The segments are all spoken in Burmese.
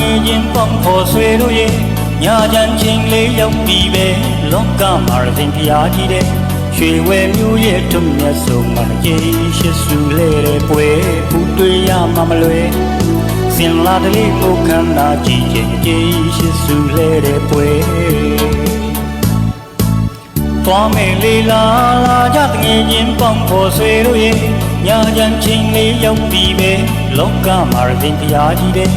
ငယ်ချင်းပေါင်းဖော်ဆွေတို့ရဲ့ညာချမ်းချင်းလေးရောက်ပြီးပဲလောကမှာရင်ဖျားကြီးတဲ့ရွှေဝဲမျိုးရဲ့ထုံမျက်စုံမှာယေရှုစုလဲတဲ့ပွဲပူတွေ့ရမှာမလွယ်စင်လာတလေးကိုခန္ဓာကြည့်ခြင်းယေရှုစုလဲတဲ့ပွဲသွားမယ်လေလာလာကြတငယ်ချင်းပေါင်းဖော်ဆွေတို့ရဲ့ ညာချမ်းချင်းလေးရောက်ပြီးပဲလောကမှာရင်ဖျားကြီးတဲ့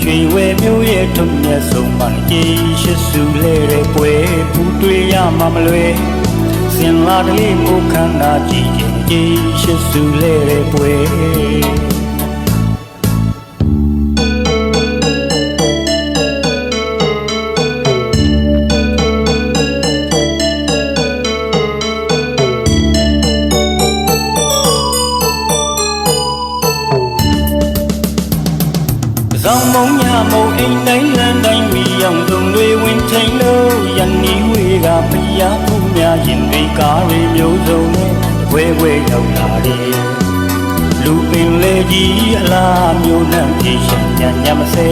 ရွှေဝဲမျိုးရဲ့ထုံမျက်စုံမှာယေရှုစုလဲတဲ့ပွဲပူတွေ့ရမှာမလွယ်စင်လာတလေးကိုခန္ဓာကြည့်ခြင်းယေရှုစုလဲတဲ့ပွဲ ဇောင်းမုံညမုံအိမ်တိုင်းလမ်းတိုင်းမီအောင်သုံးတွေဝင်ချိန်လို့ရန်နီဝေကမယားခုများရင်တွေကားတွေမျိုးစုံနဲ့ဝဲဝဲရောက်လာတယ်လူပင်လေကြီးအလားမျိုးနဲ့ပြေရှင်ညံ့ညံ့မစဲ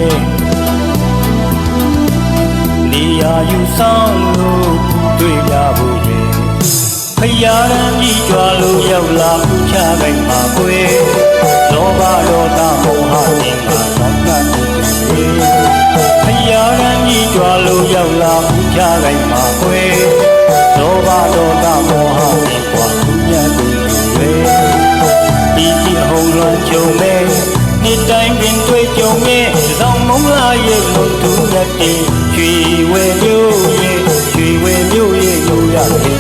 နေရာယူဆောင်လို့တွေ့ကြဖို့ရဲ့ဖယားရန် လာဘူးကြလိုက်မှာကွယ်လောဘဒေါသမောဟနဲ့ကွာသူညံ့ကိုရွယ်ဒီတိဟုံလုံးကြုံမဲ့ဒီတိုင်းပင်တွေ့ကြုံမဲ့စောင်းမုံလာရဲ့လို့သူရက်တည်ရွှေဝဲမျိုးရဲ့ရွှေဝဲမျိုးရဲ့လို့ရတယ်